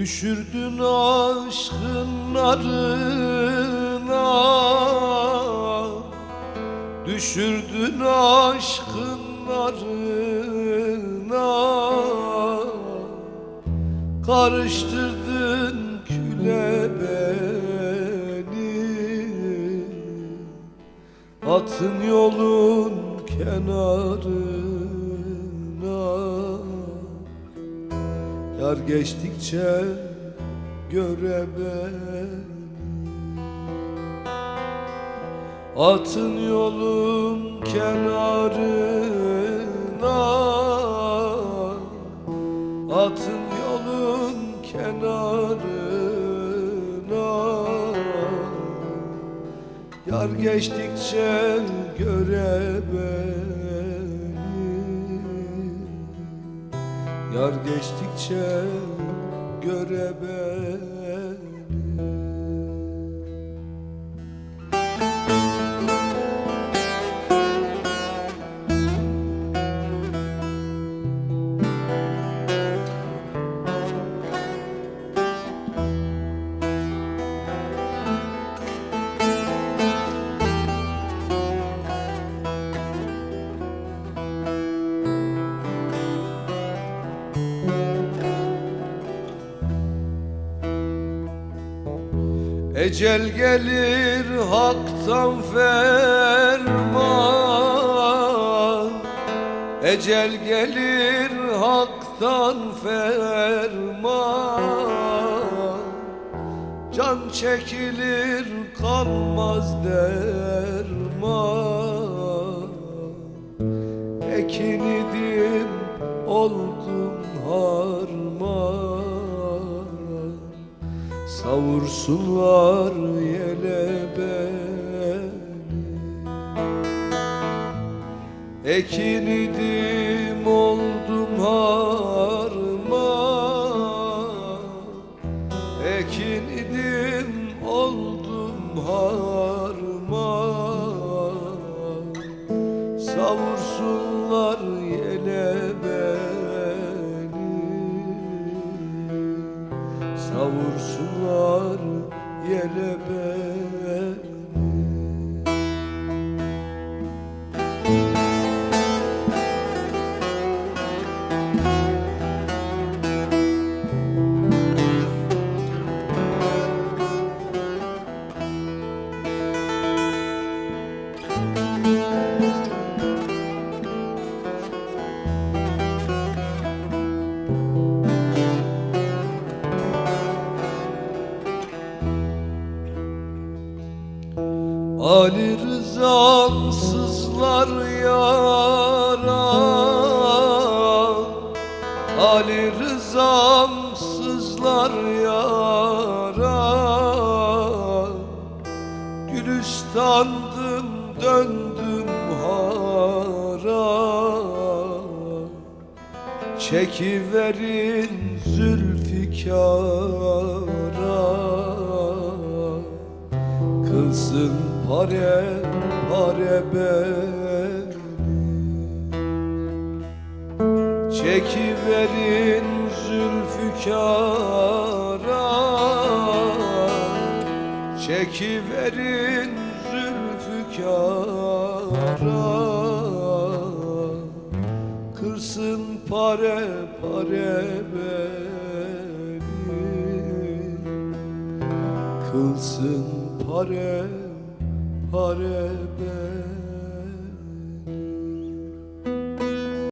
Düşürdün aşkın narına Düşürdün aşkın narına Karıştırdın küle beni. Atın yolun kenarına Yar geçtikçe göre Atın yolun kenarına Atın yolun kenarına. Yar geçtikçe göre beni Yar geçtikçe göre Ecel gelir haktan ferman. Ecel gelir haktan ferman. Can çekilir kalmaz derman Savursunlar yele beni. Ekin idim oldum harman Ekin idim oldum harman Savursunlar yele yele beni Ali Rıza'nsızlar yara. Ali Rıza'nsızlar yara. Gülistan'dım döndüm hara. Çekiverin Zülfikar'a. Kılsın pare pare beni. Çekiverin Zülfikar'a Çekiverin Zülfikar'a Kırsın pare pare beni. Kılsın pare pare beni